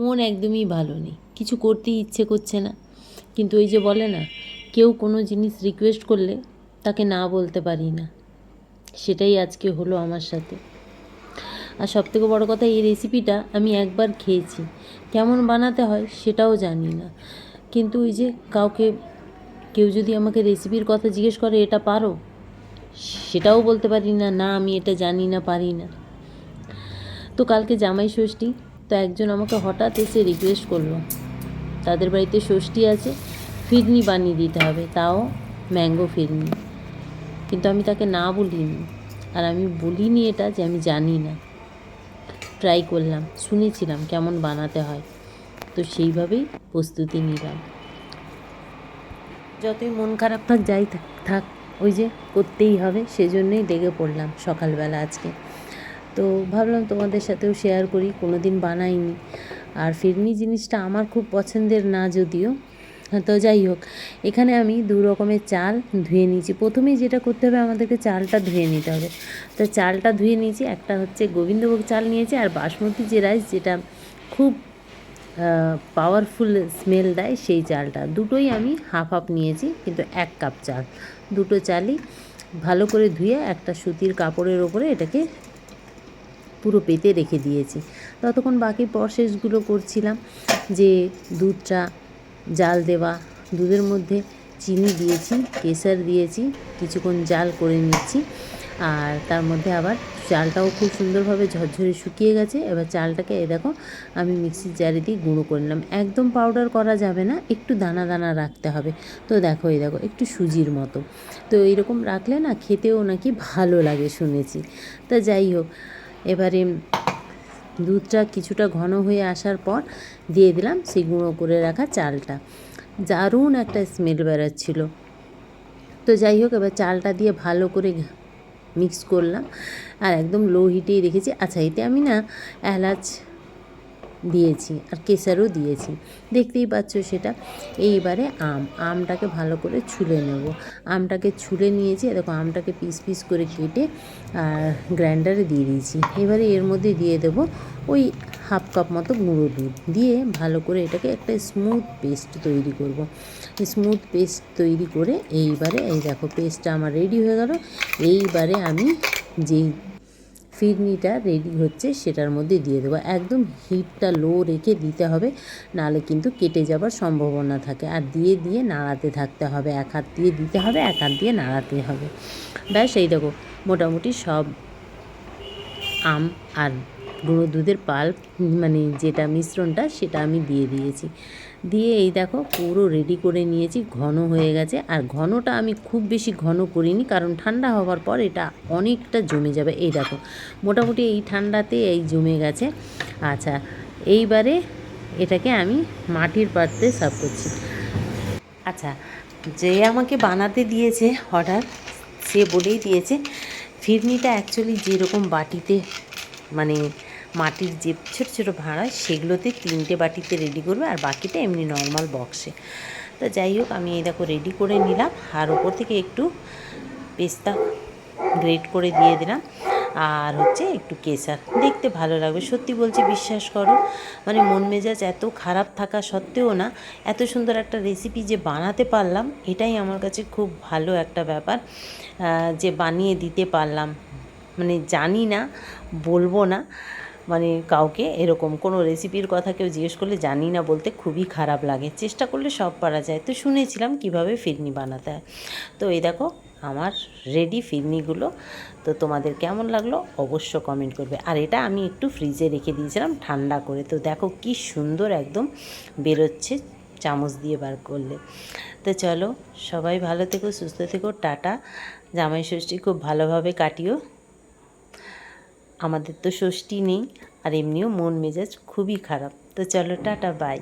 মন একদমই ভালো নেই। কিছু করতেই ইচ্ছে করছে না। কিন্তু ওই যে বলে না, কেউ কোনো জিনিস রিকোয়েস্ট করলে তাকে না বলতে পারি না। সেটাই আজকে হলো আমার সাথে। আর সবথেকে বড় কথা, এই রেসিপিটা আমি একবার খেয়েছি। কেমন বানাতে হয় সেটাও জানি না। কিন্তু ওই যে কাউকে, কেউ যদি আমাকে রেসিপির কথা জিজ্ঞেস করে, এটা পারো? সেটাও বলতে পারি না না, আমি এটা জানি না, পারি না। তো কালকে জামাই ষষ্ঠী তো একজন আমাকে হঠাৎ এসে রিকোয়েস্ট করল। তাদের বাড়িতে ষষ্ঠী আছে, ফিরনি বানিয়ে দিতে হবে, তাও ম্যাঙ্গো ফিরনি। কিন্তু আমি তাকে না বলিনি, আর আমি বলিনি এটা যে আমি জানি না। ট্রাই করলাম, শুনেছিলাম কেমন বানাতে হয়, তো সেইভাবেই প্রস্তুতি নিলাম। যতই মন খারাপ থাক, যাই থাক, ওই যে করতেই হবে, সেজন্যই লেগে পড়লাম সকালবেলা আজকে। তো ভাবলাম তোমাদের সাথেও শেয়ার করি কোনো দিন বানাইনি। আর ফিরনি জিনিসটা আমার খুব পছন্দের না যদিও। তো যাই হোক, এখানে আমি দু রকমের চাল ধুয়ে নিয়েছি। প্রথমেই যেটা করতে হবে আমাদেরকে চালটা ধুয়ে নিতে হবে। তো চালটা ধুয়ে নিয়েছি, একটা হচ্ছে গোবিন্দভোগ চাল নিয়েছি, আর বাসমতি যে রাইস যেটা খুব পাওয়ারফুল স্মেল দেয় সেই চালটা। দুটোই আমি হাফ হাফ নিয়েছি, কিন্তু এক কাপ চাল। দুটো চালই ভালো করে ধুয়ে একটা সুতির কাপড়ের ওপরে এটাকে পুরো পেতে রেখে দিয়েছি। ততক্ষণ বাকি প্রসেসগুলো করছিলাম যে দুধটা, জাল দেওয়া, দুধের মধ্যে চিনি দিয়েছি কেসার দিয়েছি, কিছুক্ষণ জাল করে নিচ্ছি আর তার মধ্যে আবার চালটাও খুব সুন্দরভাবে ঝরঝরে শুকিয়ে গেছে। এবার চালটাকে এ দেখো, আমি মিক্সির জারে দিয়ে গুঁড়ো করে নিলাম। একদম পাউডার করা যাবে না, একটু দানা দানা রাখতে হবে। তো দেখো, এই দেখো, একটু সুজির মতো। তো এইরকম রাখলে না খেতেও নাকি ভালো লাগে শুনেছি। তা যাই হোক এবারে দুধটা কিছুটা ঘন হয়ে আসার পর দিয়ে দিলাম সেই গুঁড়ো করে রাখা চালটা। দারুণ একটা স্মেল বেরোচ্ছিলো। তো যাই হোক, এবার চালটা দিয়ে ভালো করে মিক্স করলাম। আর একদম লো হিটেই রেখেছি। আচ্ছা এতে আমি না এলাচ দিয়েছি আর কেসারও দিয়েছি। দেখতেই পাচ্ছ সেটা। এইবারে আম, আমটাকে ভালো করে ছুলে নেব। আমটাকে ছুলে নিয়েছি দেখো আমটাকে পিস পিস করে কেটে আর গ্রাইন্ডারে দিয়ে দিয়েছি। এবারে এর মধ্যে দিয়ে দেব ওই হাফ কাপ মতো গুঁড়ো দুধ। দিয়ে ভালো করে এটাকে একটা স্মুথ পেস্ট তৈরি করব। স্মুথ পেস্ট তৈরি করে এইবারে এই দেখো পেস্টটা আমার রেডি হয়ে গেল। এইবারে আমি যেই ফিরনিটা রেডি হচ্ছে সেটার মধ্যে দিয়ে দেবো। একদম হিটটা লো রেখে দিতে হবে, নাহলে কিন্তু কেটে যাবার সম্ভাবনা থাকে। আর দিয়ে দিয়ে নাড়াতে থাকতে হবে, এক হাত দিয়ে দিতে হবে, এক হাত দিয়ে নাড়াতে হবে। ব্যাস, এই দেখো, মোটামুটি সব আম আর গুঁড়ো দুধের পাল্প মানে যেটা মিশ্রণটা, সেটা আমি দিয়ে দিয়েছি। দিয়ে এই দেখো, পুরো রেডি করে নিয়েছি, ঘন হয়ে গেছে। আর ঘনটা আমি খুব বেশি ঘন করিনি, কারণ ঠান্ডা হওয়ার পর এটা অনেকটা জমে যাবে। এই দেখো, মোটামুটি এই ঠান্ডাতে এই জমে গেছে। আচ্ছা এইবারে এটাকে আমি মাটির পাত্রে সার্ভ করছি। আচ্ছা যে আমাকে বানাতে দিয়েছে অর্ডার সে বলেই দিয়েছে। ফিরনিটা অ্যাকচুয়ালি যেরকম বাটিতে মানে মাটির যে ছোটো ছোটো ভাঁড়া সেগুলোতে তিনটে বাটিতে রেডি করবে আর বাকিটা এমনি নর্মাল বক্সে তো যাই হোক, আমি এই দেখো রেডি করে নিলাম। আর ওপর থেকে একটু পেস্তা গ্রেট করে দিয়ে দিলাম। আর হচ্ছে একটু কেসার দেখতে ভালো লাগবে। সত্যি বলছি, বিশ্বাস করো। মানে মন মেজাজ এত খারাপ থাকা সত্ত্বেও না, এত সুন্দর একটা রেসিপি যে বানাতে পারলাম, এটাই আমার কাছে খুব ভালো একটা ব্যাপার যে বানিয়ে দিতে পারলাম। মানে জানি না, বলব না। মানে কাউকে এরকম কোনো রেসিপির কথা কেউ জিজ্ঞেস করলে জানি না বলতে খুবই খারাপ লাগে। চেষ্টা করলে সব পারা যায়। তো শুনেছিলাম কীভাবে ফিরনি বানাতে হয়। তো এই দেখো, আমার রেডি ফিরনিগুলো। তো তোমাদের কেমন লাগল অবশ্য কমেন্ট করবে। আর এটা আমি একটু ফ্রিজে রেখে দিয়েছিলাম ঠান্ডা করে। তো দেখো কি সুন্দর একদম বেরোচ্ছে চামচ দিয়ে বার করলে। তো চলো সবাই ভালো থেকো, সুস্থ থেকো, টাটা। জামাই ষষ্ঠী খুব ভালোভাবে কাটিও। আমাদের তো ষষ্ঠী নেই আর এমনিও মন মেজাজ খুবই খারাপ। তো চলো টাটা বাই